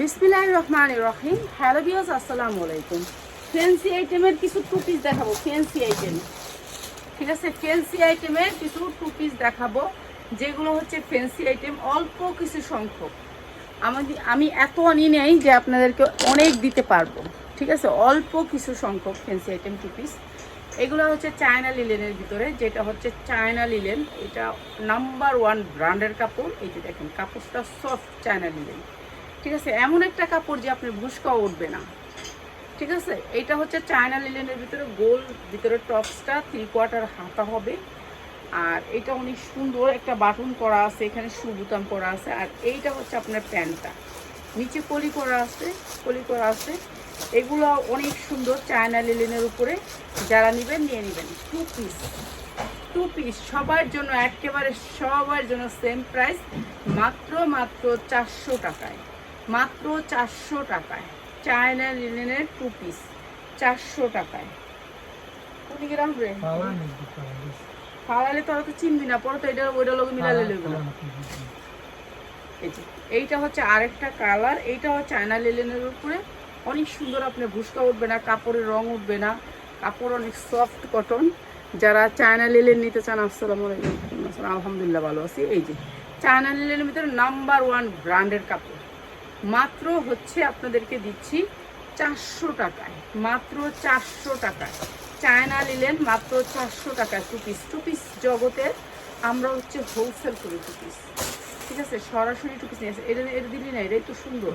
বিসমিল্লাহ রহমান রহিম। হ্যালো বিয়াস আসসালামু আলাইকুম। ফ্যান্সি আইটেমের কিছু টু পিস দেখাবো ফ্যান্সি আইটেম ঠিক আছে? ফ্যান্সি আইটেমের কিছু টু পিস দেখাবো, যেগুলো হচ্ছে ফ্যান্সি আইটেম অল্প কিছু সংখ্যক। আমাদের আমি এত আনি নেই যে আপনাদেরকে অনেক দিতে পারব। ঠিক আছে? অল্প কিছু সংখ্যক ফ্যান্সি আইটেম টু পিস এগুলো হচ্ছে চায়না লিলেনের ভিতরে, যেটা হচ্ছে চায়না লিলেন এটা নাম্বার ওয়ান ব্র্যান্ডের কাপড়। এই যে দেখেন, কাপড়টা সফট চায়না লিলেন ঠিক আছে? এমন একটা কাপড় যে আপনি ভুসকাও উঠবে না। ঠিক আছে? এইটা হচ্ছে চায়না লিলেনের ভিতরে গোল ভিতরে টপসটা থ্রি কোয়ার্টার হাতা হবে। আর এটা অনেক সুন্দর একটা বাটন করা আছে, এখানে শু বুতাম করা আছে। আর এইটা হচ্ছে আপনার প্যান্টটা। নিচে কলি করা আছে, কলি করা আছে। এগুলো অনেক সুন্দর চায়না লিলেনের উপরে। যারা নেবেন, নিয়ে নেবেন। টু পিস টু পিস সবার জন্য একেবারে সবার জন্য সেম প্রাইস মাত্র মাত্র চারশো টাকায়। মাত্র চারশো টাকায়। চায়না লিনেনের টু পিস চারশো টাকায়। কোন গ্রাম রে? ফালালে তোরা তো চিনবি না পরে তো এটা ওইটা লোক মিলালে যে, এইটা হচ্ছে আরেকটা কালার এইটা হচ্ছে চায়না লিলেনের উপরে। অনেক সুন্দর আপনার ভুসকা উঠবে না কাপড়ের রং উঠবে না কাপড় অনেক সফট কটন যারা চায়না লিলেন নিতে চান আসসালামু আলাইকুম। আসসালাম, আলহামদুলিল্লাহ ভালো আছি। এই যে চায়না লিলেনের ভিতরে নাম্বার ওয়ান ব্র্যান্ডের কাপড়। মাত্র হচ্ছে আপনাদেরকে দিচ্ছি চারশো টাকায় মাত্র চারশো টাকায়। চায়না নিলেন মাত্র চারশো টাকায় টু পিস টু পিস জগতে আমরা হচ্ছে হোলসেল করি টু পিস ঠিক আছে? সরাসরি টু পিস নিয়ে আসে। এটা এটা দিলি না এটাই তো সুন্দর।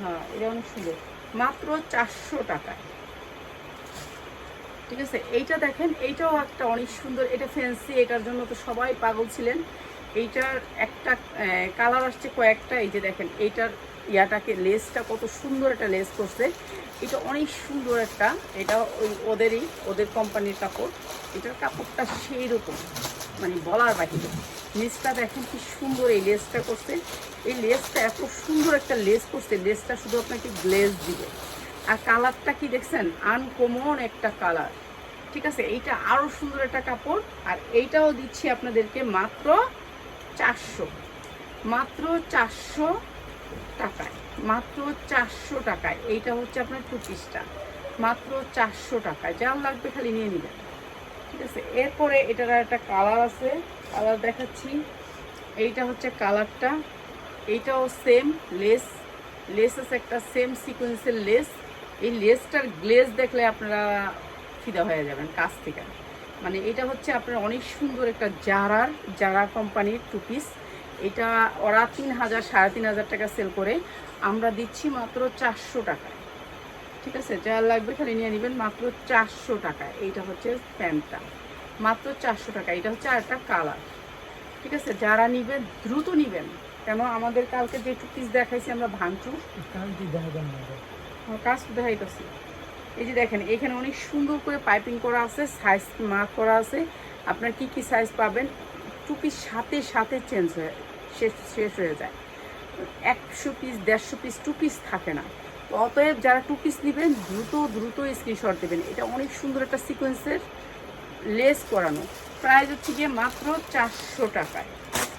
হ্যাঁ এটা অনেক সুন্দর। মাত্র চারশো টাকায়। ঠিক আছে? এইটা দেখেন এইটাও একটা অনেক সুন্দর। এটা ফ্যান্সি এটার জন্য তো সবাই পাগল ছিলেন। এইটার একটা কালার আসছে কয়েকটা, এই যে দেখেন, এইটার ইয়াটাকে লেসটা কত সুন্দর একটা লেস করছে। এটা অনেক সুন্দর একটা, এটা ওই ওদেরই, ওদের কোম্পানির কাপড়। এটার কাপড়টা সেই রকম মানে বলার বাহিরে। লেসটা দেখেন কি সুন্দর এই লেসটা করছে। এই লেসটা এত সুন্দর একটা লেস করছে লেসটা শুধু আপনাকে গ্লেস দিবে। আর কালারটা কি দেখছেন? আনকমন একটা কালার ঠিক আছে? এইটা আরও সুন্দর একটা কাপড়। আর এইটাও দিচ্ছি আপনাদেরকে মাত্র চারশো। মাত্র চারশো টাকায়, মাত্র চারশো টাকায়। এইটা হচ্ছে আপনার টু মাত্র চারশো টাকায়। যা লাগবে খালি নিয়ে নেবেন। ঠিক আছে? এরপরে এটার একটা কালার আছে। কালার দেখাচ্ছি। এইটা হচ্ছে কালারটা এইটাও সেম লেস লেস আছে একটা সেম সিকোয়েন্সের লেস এই লেসটার গ্লেজ দেখলে আপনারা ফিদা হয়ে যাবেন, কাছ থেকে। মানে এটা হচ্ছে আপনার অনেক সুন্দর একটা জারার জারা কোম্পানির টু পিস এটা ওরা তিন হাজার সাড়ে তিন হাজার টাকা সেল করে। আমরা দিচ্ছি মাত্র চারশো টাকায়। ঠিক আছে? যা লাগবে খালি নিয়ে নেবেন মাত্র চারশো টাকায়। এইটা হচ্ছে প্যান্টটা। মাত্র চারশো টাকা। এটা হচ্ছে আর একটা কালার ঠিক আছে? যারা নিবেন দ্রুত নিবেন। কেন? আমাদের কালকে যে টু পিস দেখাইছি আমরা ভাঙচুর। কাজ দেখাইতেছি। এই যে দেখেন, এখানে অনেক সুন্দর করে পাইপিং করা আছে সাইজ মার্ক করা আছে। আপনার কি কি সাইজ পাবেন? টু পিস সাথে সাথে চেঞ্জ হয়ে, শেষ শেষ হয়ে যায়। একশো পিস দেড়শো পিস টু পিস থাকে না। অতএব যারা টু পিস নেবেন, দ্রুত দ্রুত স্ক্রিনশট দেবেন। এটা অনেক সুন্দর একটা সিকোয়েন্সের লেস করানো। প্রাইস হচ্ছে গিয়ে মাত্র চারশো টাকায়।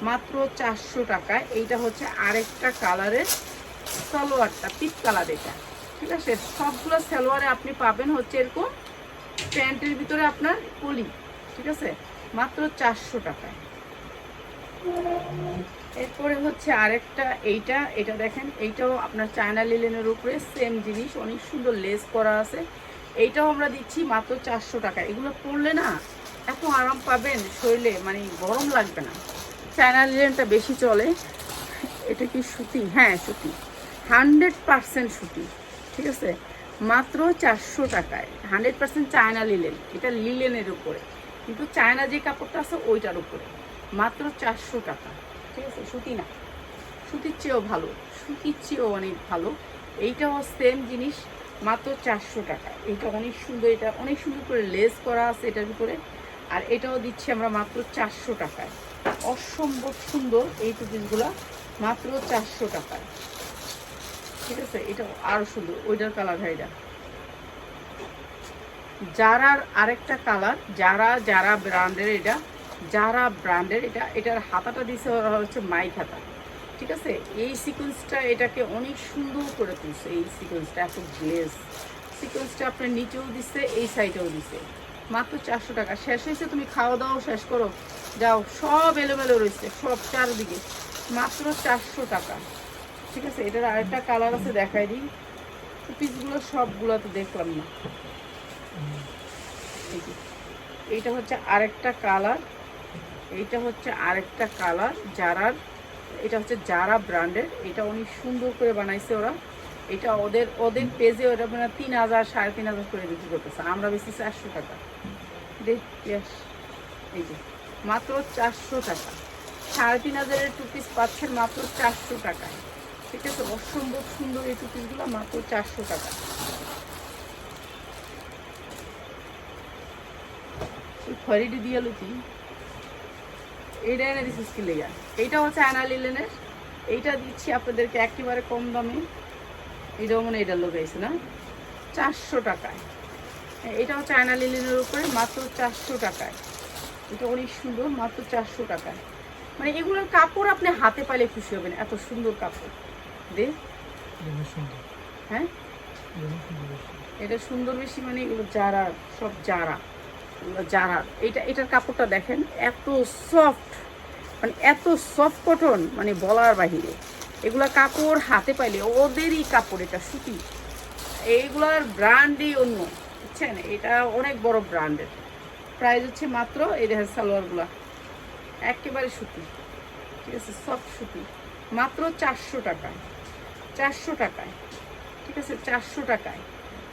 মাত্র চারশো টাকায়। এইটা হচ্ছে আরেকটা কালারের সালোয়ারটা পিট কালার এটা। ঠিক আছে? সবগুলো সালোয়ারে আপনি পাবেন হচ্ছে এরকম প্যান্টের ভিতরে আপনার কলি, ঠিক আছে? মাত্র চারশো টাকায় এরপরে হচ্ছে আরেকটা, এইটা, এটা দেখেন, এইটাও আপনার চায়না লিলেনের উপরে, সেম জিনিস, অনেক সুন্দর লেস করা আছে। এইটাও আমরা দিচ্ছি মাত্র চারশো টাকা। এগুলো পরলে না, এত আরাম পাবেন শরীরে মানে গরম লাগবে না। চায়না লিলেনটা বেশি চলে, এটা কি সুতি? হ্যাঁ সুতি। হান্ড্রেড পারসেন্ট সুতি। ঠিক আছে? মাত্র চারশো টাকায়। Hundred percent China linen. এটা লিলেনের উপরে। কিন্তু চায়না যে কাপড়টা আছে, ওইটার উপরে। মাত্র চারশো টাকা। ঠিক আছে? সুতি না। সুতির চেয়েও ভালো। সুতির চেয়েও অনেক ভালো। এইটাও সেম জিনিস। মাত্র চারশো টাকা এইটা অনেক সুন্দর। এটা অনেক সুন্দর করে লেস করা আছে এটার উপরে। আর এটাও দিচ্ছি আমরা মাত্র চারশো টাকায়। অসম্ভব সুন্দর এই টুপিসগুলা মাত্র চারশো টাকায়। ঠিক আছে, এটা আরও সুন্দর, ওইটার কালার ভাইটা যারার আরেকটা কালার যারা যারা ব্র্যান্ডের এটা, যারা ব্র্যান্ডের এটা, এটার হাতাটা দিছে হচ্ছে মাইক হাতা। ঠিক আছে, এই সিকোয়েন্সটা এটাকে অনেক সুন্দর করে তুলছে, এই সিকোয়েন্সটা এত গ্লেজ সিকোয়েন্সটা আপনার নিচেও দিচ্ছে এই সাইডেও দিচ্ছে মাত্র চারশো টাকা। শেষ হয়েছে, তুমি খাওয়া দাওয়া শেষ করো। যাও, সব এলোমেলো রয়েছে, সব চারদিকে। মাত্র চারশো টাকা। ঠিক আছে, এটার আরেকটা কালার আছে, দেখাই দিই। পিসগুলো সবগুলো তো দেখলাম না। এইটা হচ্ছে আরেকটা কালার এইটা হচ্ছে আরেকটা কালার যারার, এটা হচ্ছে যারা ব্র্যান্ডের এটা অনেক সুন্দর করে বানাইছে ওরা। এটা ওদের ওদের পেজে ওরা মানে তিন হাজার, সাড়ে তিন হাজার করে বিক্রি করতেছে। আমরা বেশি চারশো টাকা। দেখ এই যে, মাত্র চারশো টাকা। সাড়ে তিন হাজারের টু পিস পাচ্ছেন মাত্র চারশো টাকায়। ঠিক আছে অসম্ভব সুন্দর এই টু পিসগুলো মাত্র চারশো টাকা। ওই খয়েরিটি দিয়ে লুচি। এইটা এনে দিচ্ছিস কি লেগা। এইটা হচ্ছে আনা লিলেনের। এইটা দিচ্ছি আপনাদেরকে একেবারে কম দামে। এটাও মনে হয় এটার লোক এসে না? চারশো টাকায়। হ্যাঁ, এটা হচ্ছে আয়না লিলেনের উপরে মাত্র চারশো টাকায়। এটা অনেক সুন্দর মাত্র চারশো টাকায়। মানে এগুলোর কাপড় আপনি হাতে পাইলে খুশি হবেন এত সুন্দর কাপড়। দে। হ্যাঁ? এটা সুন্দর বেশি মানে এগুলো যারা সব যারা যারা এটা এটার কাপড়টা দেখেন এত সফট মানে এত সফট কটন মানে বলার বাহিরে। এগুলা কাপড় হাতে পাইলে ওদেরই কাপড় এটা সুতি। এইগুলার ব্র্যান্ডই অন্য বুঝছেন? এটা অনেক বড় ব্র্যান্ডের প্রাইস হচ্ছে মাত্র এই দেখেন সালোয়ারগুলা। একেবারে সুতি। ঠিক আছে সফট সুতি। মাত্র চারশো টাকায় চারশো টাকায়। ঠিক আছে? চারশো টাকায়।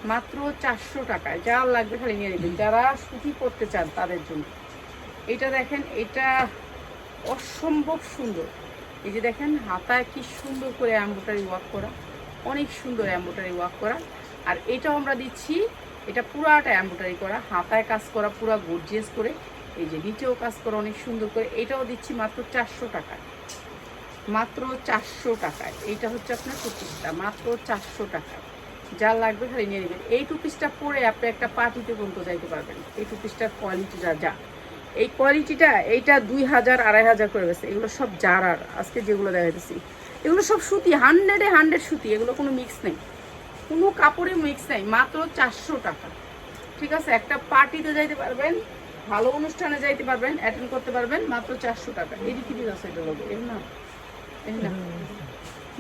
মাত্র চারশো টাকায়। যা লাগবে খালি নিয়ে নেবেন। যারা সুতি পরতে চান তাদের জন্য। এটা দেখেন, এটা অসম্ভব সুন্দর। এই যে দেখেন, হাতায় কি সুন্দর করে অ্যাম্বোটারি ওয়ার্ক করা। অনেক সুন্দর অ্যাম্বোটারি ওয়ার্ক করা। আর এটাও আমরা দিচ্ছি, এটা পুরাটা অ্যাম্বোটারি করা। হাতায় কাজ করা, পুরা গর্জিয়াস করে। এই যে নিচেও কাজ করা, অনেক সুন্দর করে। এটাও দিচ্ছি মাত্র চারশো টাকায়। মাত্র চারশো টাকায় এইটা হচ্ছে আপনার টু পিসটা মাত্র চারশো টাকায় যা লাগবে খালি নিয়ে নেবেন। এই টু পিসটা পরে আপনি একটা পার্টিতে পর্যন্ত যাইতে পারবেন। এই টু পিসটার কোয়ালিটিটা যা এই কোয়ালিটিটা এইটা দুই হাজার, আড়াই হাজার করে গেছে। এগুলো সব জারার, আজকে যেগুলো দেখাইতেছি। এগুলো সব সুতি হান্ড্রেডে হান্ড্রেড সুতি। এগুলো কোনো মিক্স নেই। কোনো কাপড়ে মিক্স নেই। মাত্র চারশো টাকা। ঠিক আছে? একটা পার্টিতে যাইতে পারবেন, ভালো অনুষ্ঠানে যাইতে পারবেন অ্যাটেন্ড করতে পারবেন, মাত্র চারশো টাকা। এটি কি আছে এটা লোক এর না না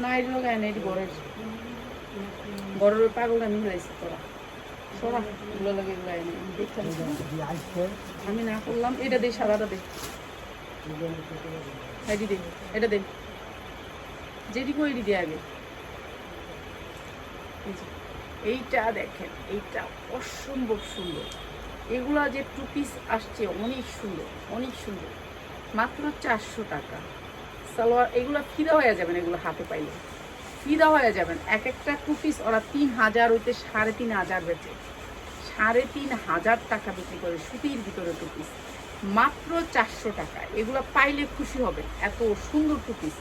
না এটি এটি বড়ের। বড়ের পাগলটা মিলাইছে তোরা। সরা লাগে আমি না। আমি না করলাম এটা দে সাদাটা দে। এটি দে এটা দে। যেদিকে ওইটি দে আগে। এইটা দেখেন এইটা অসম্ভব সুন্দর। এগুলা যে টু পিস আসছে অনেক সুন্দর অনেক সুন্দর। মাত্র চারশো টাকা। সালোয়ার, এগুলো ফিদা হয়ে যাবেন এগুলো হাতে পাইলে। ফিদা হয়ে যাবেন। এক একটা টু পিস ওরা তিন হাজার হইতে সাড়ে তিন হাজার বেচে। সাড়ে তিন হাজার টাকা বিক্রি করে সুতির ভিতরে টু পিস মাত্র চারশো টাকা। এগুলো পাইলে খুশি হবে এত সুন্দর টু পিস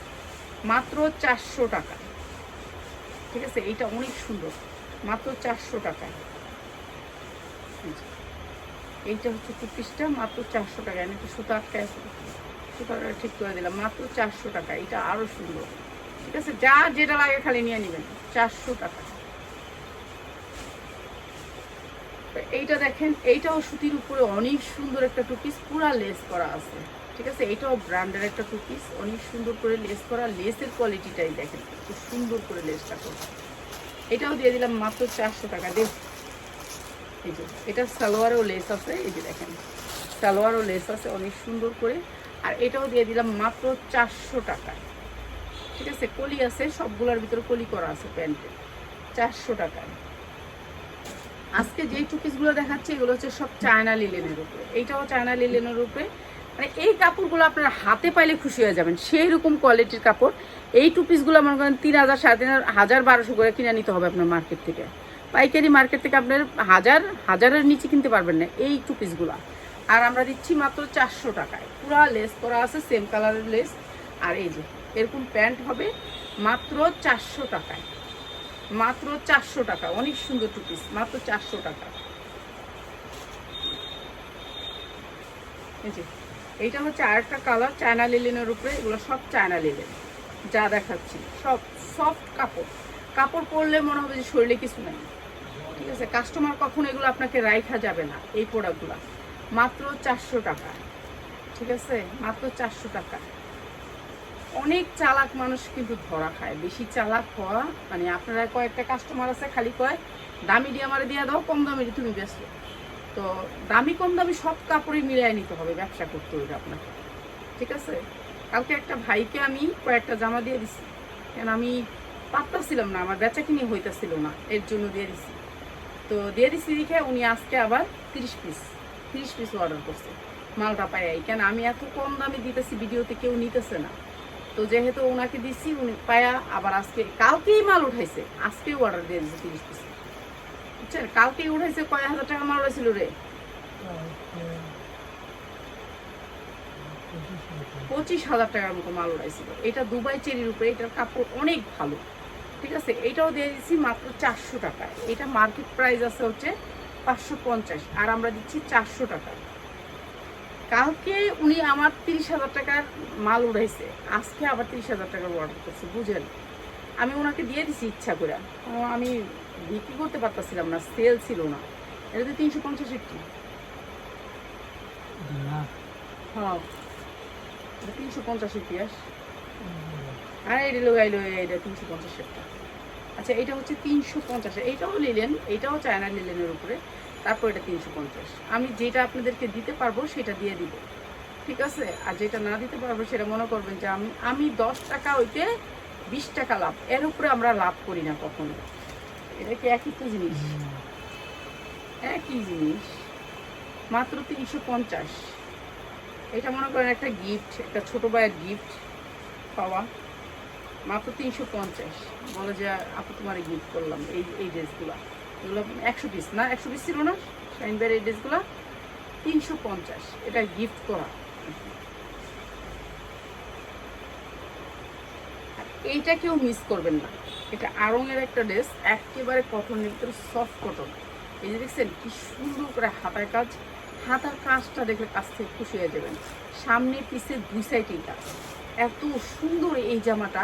মাত্র চারশো টাকা। ঠিক আছে? এইটা অনেক সুন্দর। মাত্র চারশো টাকা। এই এইটা হচ্ছে টু পিসটা মাত্র চারশো টাকা। একটু সুতা আটকে আছে। সুতাটা ঠিক করে দিলাম, মাত্র চারশো টাকা, এটা আরও সুন্দর। ঠিক আছে, যা যেটা লাগে খালি নিয়ে নেবেন, চারশো টাকা। এইটা দেখেন, এইটাও সুতির উপরে অনেক সুন্দর একটা টু পিস পুরা লেস করা আছে। ঠিক আছে এটাও ব্র্যান্ডের একটা টু পিস অনেক সুন্দর করে লেস করা লেসের কোয়ালিটিটাই দেখেন খুব সুন্দর করে লেসটা করছে এটাও দিয়ে দিলাম মাত্র চারশো টাকা, দেখ। এই যে, এটা সালোয়ারও লেস আছে, এই যে দেখেন, সালোয়ারও লেস আছে, অনেক সুন্দর করে। আর এটাও দিয়ে দিলাম মাত্র চারশো টাকা। ঠিক আছে? কলি আছে সবগুলোর ভিতরে কলি করা আছে প্যান্টে। চারশো টাকায়। আজকে যেই টু পিসগুলো দেখাচ্ছে এগুলো হচ্ছে সব চায়না লিলেনের উপরে। এইটাও চায়না লিলেনের উপরে। মানে এই কাপড়গুলো আপনার হাতে পাইলে খুশি হয়ে যাবেন। সেই রকম কোয়ালিটির কাপড়। এই টু পিসগুলো মনে করেন তিন হাজার সাড়ে তিন হাজার, বারোশো করে কিনে নিতে হবে আপনার মার্কেট থেকে। পাইকারি মার্কেট থেকে আপনার হাজার হাজারের নিচে কিনতে পারবেন না এই টু পিসগুলো আর আমরা দিচ্ছি মাত্র চারশো টাকায়। পুরা লেস করা আছে সেম কালারের লেস আর এই যে, এরকম প্যান্ট হবে মাত্র চারশো টাকায়। মাত্র চারশো টাকা, অনেক সুন্দর টু পিস মাত্র চারশো টাকা। এইটা হচ্ছে আরেকটা কালার চায়না লিলেনের উপরে, এগুলো সব চায়না লিলেন যা দেখাচ্ছি, সব সফট কাপড়। কাপড় পরলে মনে হবে যে শরীরে কিছু নাই। ঠিক আছে কাস্টমার কখনো এগুলো আপনাকে রাইখা যাবে না, এই প্রোডাক্টগুলো মাত্র চারশো টাকা। ঠিক আছে? মাত্র চারশো টাকা। অনেক চালাক মানুষ কিন্তু ধরা খায়। বেশি চালাক হওয়া মানে আপনারা কয়েকটা কাস্টমার আছে খালি কয়, দামি দিয়ে আমার দিয়ে দাও, কম দামি তুমি ব্যস্ত তো দামি, কম দামি সব কাপড়ই মিলিয়ে নিতে হবে, ব্যবসা করতে হবে আপনাকে। ঠিক আছে? কালকে একটা ভাইকে আমি কয়েকটা জামা দিয়ে দিছি। কেন আমি পারতাছিলাম না, আমার বেচা কিনে হইতাছিল না, এর জন্য দিয়ে দিছি। তো দিয়ে দিছি দেখে উনি আজকে আবার তিরিশ পিস। তিরিশ পিস অর্ডার করছে। মালটা পাই কেন আমি এত কম দামে দিতেছি, ভিডিওতে কেউ নিতেছে না। তো যেহেতু ওনাকে দিছি, উনি পায়া আবার আজকে, কালকেই মাল উঠাইছে। আজকেও অর্ডার দিয়ে দিয়েছে তিরিশ পিস বুঝছেন? কালকেই উঠাইছে, কয় হাজার টাকা মাল উঠেছিল রে? পঁচিশ হাজার টাকার মতো মাল উঠাইছিল। এটা দুবাই চেরির উপরে, এটার কাপড় অনেক ভালো। ঠিক আছে? এটাও দিয়ে দিচ্ছি মাত্র চারশো টাকায়। এটা মার্কেট প্রাইস আছে হচ্ছে পাঁচশো পঞ্চাশ আর আমরা দিচ্ছি চারশো টাকা। কালকে উনি আমার তিরিশ হাজার টাকার মাল উঠাইছে আজকে আবার তিরিশ হাজার টাকার অর্ডার করছে বুঝেন। আমি ওনাকে দিয়ে দিছি ইচ্ছা করে। আমি বিক্রি করতে পারতাছিলাম না সেল ছিল না। এটা তো তিনশো পঞ্চাশ একটি। হ্যাঁ। তিনশো পঞ্চাশ ইতিহাস আর এটা লোক আইলো এটা তিনশো পঞ্চাশ একটা। আচ্ছা এটা হচ্ছে তিনশো পঞ্চাশ। এইটাও নিলেন এটাও চায়না লিলেনের উপরে, তারপর এটা তিনশো পঞ্চাশ। আমি যেটা আপনাদেরকে দিতে পারব, সেটা দিয়ে দিব। ঠিক আছে? আর যেটা না দিতে পারব, সেটা মনে করবেন যে আমি আমি দশ টাকা ওইতে বিশ টাকা লাভ। এর উপরে আমরা লাভ করি না কখনো। এটা কি একই তো জিনিস? একই জিনিস। মাত্র তিনশো পঞ্চাশ। এটা মনে করেন একটা গিফট একটা ছোট ভাইয়ের গিফট পাওয়া। মাত্র তিনশো পঞ্চাশ। বলে যে, আপু, তোমার গিফট করলাম, এই এই ড্রেসগুলো। এগুলো একশো পিস না? একশো পিস ছিল না? ভাইয়ের এই ড্রেসগুলো? তিনশো পঞ্চাশ। এটা গিফট করা। এইটা কেউ মিস করবেন না। এটা আড়ংয়ের একটা ড্রেস একেবারে কটনের ভিতরে সফট কটন এই যে দেখছেন, কি সুন্দর করে হাতার কাজ। হাতার কাজটা দেখলে কাছ থেকে খুশি হয়ে যাবেন। সামনে পিছে দুই সাইডেই কাজ এত সুন্দর এই জামাটা।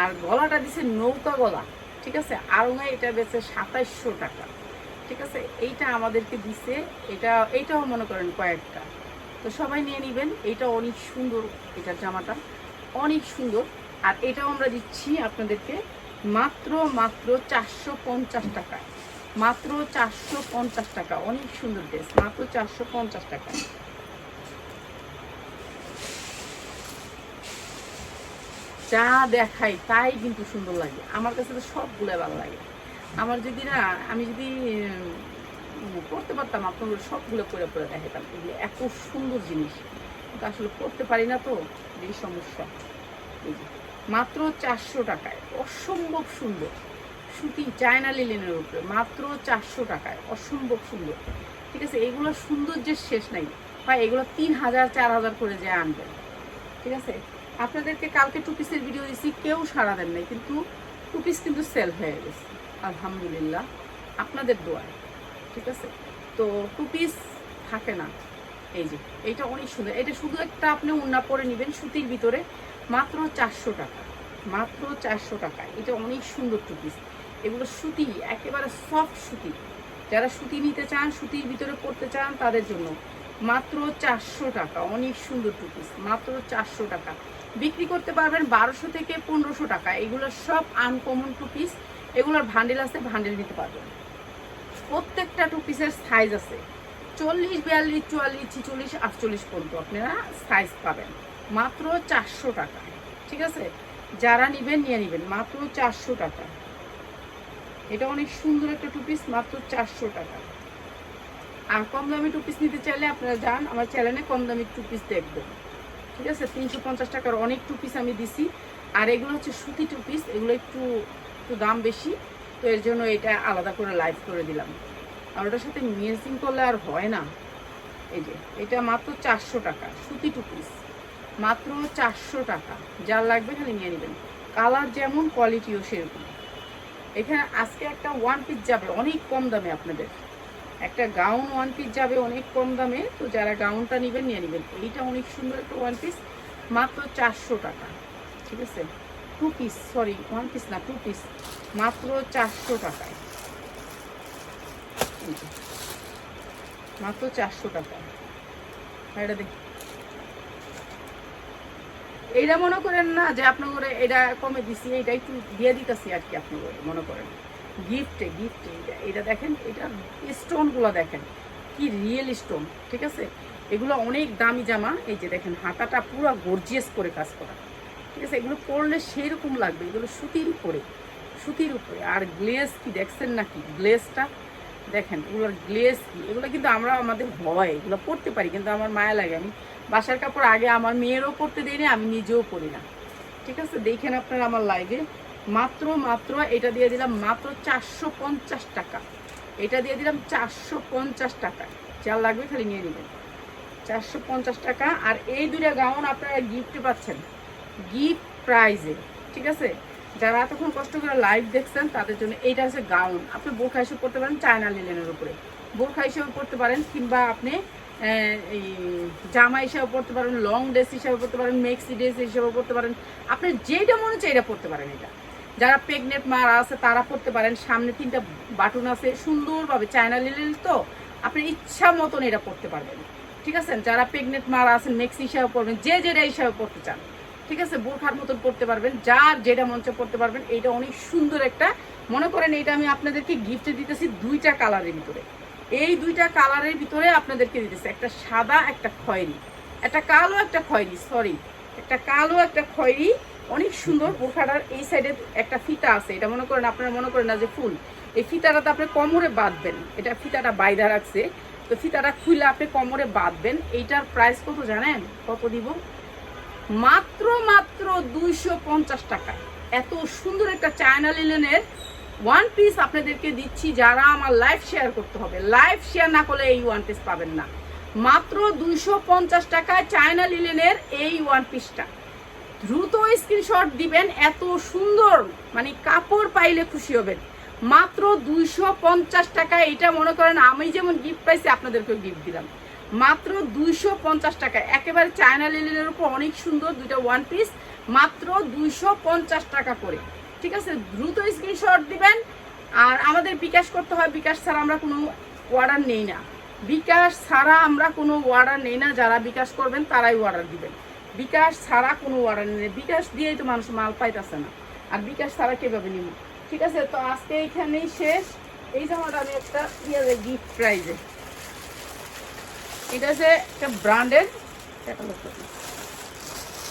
আর গলাটা দিছে নৌকা গলা, ঠিক আছে? আড়ঙায় এটা বেছে সাতাইশশো টাকা, ঠিক আছে? এইটা আমাদেরকে দিছে, এটা, এইটাও মনে করেন কয়েকটা। তো সবাই নিয়ে নেবেন, এইটা অনেক সুন্দর, এটা জামাটা অনেক সুন্দর। আর এটাও আমরা দিচ্ছি আপনাদেরকে মাত্র মাত্র চারশো পঞ্চাশ টাকায় মাত্র চারশো পঞ্চাশ টাকা, অনেক সুন্দর ড্রেস মাত্র চারশো পঞ্চাশ টাকা। যা দেখাই তাই কিন্তু সুন্দর লাগে। আমার কাছে তো সবগুলো ভালো লাগে। আমার যদি না আমি যদি করতে পারতাম আপনাদের সবগুলো করে করে দেখাতাম এগুলো এত সুন্দর জিনিস। কিন্তু আসলে করতে পারি না তো এই সমস্যা। এই যে, মাত্র চারশো টাকায় অসম্ভব সুন্দর। সুতি চায়না লিলেনের উপরে মাত্র চারশো টাকায় অসম্ভব সুন্দর। ঠিক আছে এগুলো সৌন্দর্যের শেষ নাই। হয় এগুলো তিন হাজার চার হাজার করে যে আনবেন। ঠিক আছে? আপনাদেরকে কালকে টু পিসের ভিডিও দিছি, কেউ সাড়া দেন নাই, কিন্তু টু পিস কিন্তু সেল হয়ে গেছে, আলহামদুলিল্লাহ। আপনাদের দোয়ায়, ঠিক আছে? তো টু পিস থাকে না, এই যে, এইটা অনেক সুন্দর। এটা শুধু একটা আপনি উন্না পরে নেবেন সুতির ভিতরে, মাত্র চারশো টাকা, মাত্র চারশো টাকা। এটা অনেক সুন্দর টু পিস এগুলো সুতি, একেবারে সফট সুতি। যারা সুতি নিতে চান, সুতির ভিতরে পড়তে চান, তাদের জন্য মাত্র চারশো টাকা, অনেক সুন্দর টু পিস মাত্র চারশো টাকা। বিক্রি করতে পারবেন বারোশো থেকে পনেরোশো টাকা। এগুলো সব আনকমন টু পিস এগুলোর ভান্ডেল আছে ভান্ডেল নিতে পারবেন। প্রত্যেকটা টু পিসের সাইজ আছে। চল্লিশ, বিয়াল্লিশ, চুয়াল্লিশ, ছিচল্লিশ, আটচল্লিশ পর্যন্ত আপনারা সাইজ পাবেন। মাত্র চারশো টাকা। ঠিক আছে? যারা নেবেন, নিয়ে নেবেন। মাত্র চারশো টাকা। এটা অনেক সুন্দর একটা টু পিস মাত্র চারশো টাকা। আর কম দামি টু পিস নিতে চাইলে আপনারা যান, আমার চ্যানেলে কম দামি টু পিস দেখবেন। ঠিক আছে? তিনশো পঞ্চাশ টাকার অনেক টু পিস আমি দিছি। আর এগুলো হচ্ছে সুতি টু পিস এগুলো একটু একটু দাম বেশি, তো এর জন্য এটা আলাদা করে লাইভ করে দিলাম। আর ওটার সাথে মিক্সিং করলে আর হয় না। এই যে, এটা মাত্র চারশো টাকা, সুতি টু পিস মাত্র চারশো টাকা। যার লাগবে খালি নিয়ে নেবেন। কালার যেমন কোয়ালিটিও সেরকম। এখানে আজকে একটা ওয়ান পিস যাবে, অনেক কম দামে আপনাদের। একটা গাউন ওয়ান পিস যাবে অনেক কম দামে, তো যারা গাউনটা নেবেন, নিয়ে নেবেন। এইটা অনেক সুন্দর একটা ওয়ান পিস মাত্র চারশো টাকা। ঠিক আছে? Two piece sorry one piece না টু পিস মাত্র চারশো টাকায়। মাত্র চারশো টাকা এটা দেখ এইটা মনে করেন না যে আপনার এটা কমে দিছি এটা একটু দিয়ে দিতেছি আর কি আপনি মনে করেন। গিফটে গিফটে এটা এটা দেখেন, এটা স্টোনগুলো দেখেন। কি রিয়েল স্টোন ঠিক আছে? এগুলো অনেক দামি জামা, এই যে দেখেন, হাতাটা পুরো গর্জিয়াস করে কাজ করা। ঠিক আছে? এগুলো পরলে সেই রকম লাগবে, এগুলো সুতির উপরে সুতির উপরে। আর গ্লেজ কি দেখছেন নাকি? গ্লেজটা দেখেন, এগুলোর গ্লেজ কি? এগুলো কিন্তু আমরা আমাদের হয়, এগুলো পরতে পারি, কিন্তু আমার মায়া লাগে। আমি বাসার কাপড় আগে আমার মেয়েরও পরতে দিই না আমি নিজেও পরি না। ঠিক আছে? দেখেন আপনারা আমার লাইভে মাত্র মাত্র, এটা দিয়ে দিলাম মাত্র চারশো পঞ্চাশ টাকা। এটা দিয়ে দিলাম চারশো পঞ্চাশ টাকা। যার লাগবে খালি নিয়ে নেবেন। চারশো পঞ্চাশ টাকা, আর এই দুটা গাউন আপনারা গিফটে পাচ্ছেন। গিফট প্রাইজে ঠিক আছে? যারা এতক্ষণ কষ্ট করে লাইভ দেখছেন, তাদের জন্য এইটা হচ্ছে গাউন। আপনি বোরখা হিসেবে পড়তে পারেন চায়না লিলেনের উপরে। বোরখা হিসেবে পড়তে পারেন, কিংবা আপনি এই, জামা হিসেবে পড়তে পারেন লং ড্রেস হিসেবে পড়তে পারেন মেক্সি ড্রেস হিসেবে পড়তে পারেন। আপনি যেটা মনে হচ্ছে এটা পড়তে পারেন এটা। যারা প্রেগনেন্ট মারা আছে, তারা পড়তে পারেন। সামনে তিনটা বাটন আছে, সুন্দরভাবে চায়না লিলেন তো আপনি ইচ্ছা মতন এটা পড়তে পারবেন। ঠিক আছে? যারা প্রেগনেন্ট মারা আছেন মেক্সি হিসাবে পড়বেন, যে যেটা হিসাবে পড়তে চান। ঠিক আছে? বোরখার মতন পড়তে পারবেন, যার যেটা মঞ্চে পড়তে পারবেন। এটা অনেক সুন্দর একটা, মনে করেন এটা আমি আপনাদেরকে গিফটে দিতেছি দুইটা কালারের ভিতরে। এই দুইটা কালারের ভিতরে আপনাদেরকে দিতেছি, একটা সাদা, একটা খয়েরি। একটা কালো, একটা খয়েরি সরি একটা কালো, একটা খয়েরি অনেক সুন্দর বোরখাটার এই সাইডে একটা ফিতা আছে। এটা মনে করেন, আপনারা মনে করেন না যে ফুল। এই ফিতাটা তো আপনি কোমরে বাঁধবেন। এটা ফিতাটা বাইদা রাখছে। তো ফিতাটা খুলে আপনি কোমরে বাঁধবেন। এইটার প্রাইস কত জানেন? কত দিব? মাত্র মাত্র দুইশো পঞ্চাশ টাকা। এত সুন্দর একটা চায়না লিলেনের ওয়ান পিস আপনাদেরকে দিচ্ছি যারা আমার লাইভ শেয়ার করতে হবে। লাইভ শেয়ার না করলে এই ওয়ান পিস পাবেন না। মাত্র দুইশো পঞ্চাশ টাকায় চায়না লিলেনের এই ওয়ান পিসটা দ্রুত স্ক্রিনশট দিবেন, এত সুন্দর মানে কাপড় পাইলে খুশি হবেন। মাত্র দুইশো পঞ্চাশ টাকায় এটা মনে করেন আমি যেমন গিফট পাইছি, আপনাদেরকেও গিফট দিলাম। মাত্র দুইশো পঞ্চাশ টাকায় একেবারে চায়না লিলেনের উপর অনেক সুন্দর, দুইটা ওয়ান পিস মাত্র দুইশো পঞ্চাশ টাকা করে। ঠিক আছে? দ্রুত স্ক্রিনশট দিবেন, আর আমাদের বিকাশ করতে হয়, বিকাশ ছাড়া আমরা কোনো অর্ডার নেই না। বিকাশ ছাড়া আমরা কোনো অর্ডার নেই না, যারা বিকাশ করবেন, তারাই অর্ডার দিবেন। বিকাশ ছাড়া কোনো অর্ডার নেই। বিকাশ দিয়েই তো মানুষ মাল পাইতেছে না। আর বিকাশ ছাড়া কীভাবে নিব? ঠিক আছে, তো আজকে এইখানেই শেষ। এই জামাটা আমি একটা ইয়ে গিফট প্রাইজে এটা হচ্ছে একটা ব্র্যান্ডের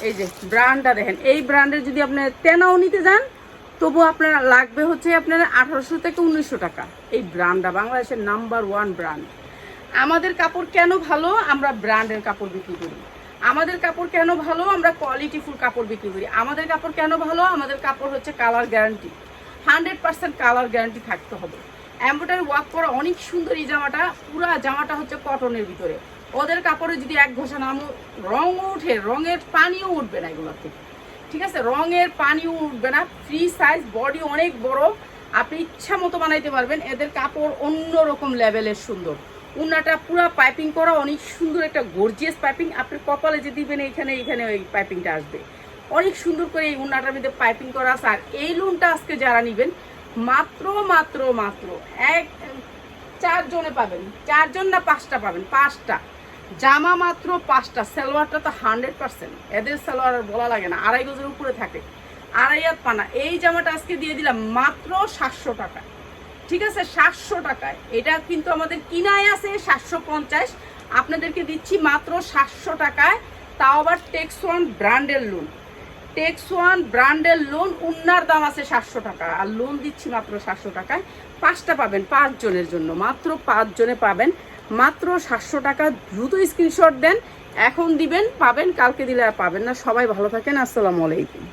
এই যে ব্র্যান্ডটা দেখেন। এই ব্র্যান্ডের যদি আপনি তেনাও নিতে যান, তবু আপনার লাগবে হচ্ছে আপনার আঠারোশো থেকে উনিশশো টাকা। এই ব্র্যান্ডটা বাংলাদেশের নাম্বার ওয়ান ব্র্যান্ড আমাদের কাপড় কেন ভালো? আমরা ব্র্যান্ডের কাপড় বিক্রি করি। আমাদের কাপড় কেন ভালো? আমরা কোয়ালিটিফুল কাপড় বিক্রি করি। আমাদের কাপড় কেন ভালো? আমাদের কাপড় হচ্ছে colour guarantee hundred percent colour guarantee থাকতে হবে। এম্ব্রয়ডারি ওয়ার্ক করা অনেক সুন্দর এই জামাটা। পুরো জামাটা হচ্ছে কটনের ভিতরে। ওদের কাপড়ে যদি এক ঘষা নাম রঙও উঠে রঙের পানিও উঠবে না এগুলোর থেকে। ঠিক আছে? রঙের পানিও উঠবে না। ফ্রি সাইজ বডি অনেক বড়। আপনি ইচ্ছা মতো বানাইতে পারবেন। এদের কাপড় অন্য রকম লেভেলের সুন্দর। উন্নাটা পুরো পাইপিং করা, অনেক সুন্দর একটা গর্জিয়াস পাইপিং আপনি কপালে যে দিবেন, এইখানে এইখানে ওই পাইপিংটা আসবে। অনেক সুন্দর করে এই উন্নাটার মধ্যে পাইপিং করা আছে। আর এই লোনটা আজকে যারা নেবেন, মাত্র মাত্র মাত্র এক, চারজনে পাবেন। চারজন না পাঁচটা পাবেন? পাঁচটা। জামা মাত্র পাঁচটা। সালোয়ারটা তো হান্ড্রেড পার্সেন্ট এদের সালোয়ার বলা লাগে না। আড়াই গজের উপরে থাকে। আড়াই হাত পানা। এই জামাটা আজকে দিয়ে দিলাম মাত্র সাতশো টাকা। ঠিক আছে, সাতশো টাকায়। এটা কিন্তু আমাদের কিনায় আছে, সাতশো পঞ্চাশ। আপনাদেরকে দিচ্ছি মাত্র সাতশো টাকায়। তাও আবার টেক্স ওয়ান ব্র্যান্ডের লোন টেক্স ওয়ান ব্র্যান্ডের লোন উন্নার দাম আছে সাতশো টাকা। আর লোন দিচ্ছি মাত্র সাতশো টাকায়। পাঁচটা পাবেন পাঁচজনের জন্য। মাত্র পাঁচ জনে পাবেন। মাত্র সাতশো টাকা। দ্রুত স্ক্রিনশট দেন। এখন দিবেন, পাবেন, কালকে দিলে আর পাবেন না। সবাই ভালো থাকেন। আসসালামু আলাইকুম।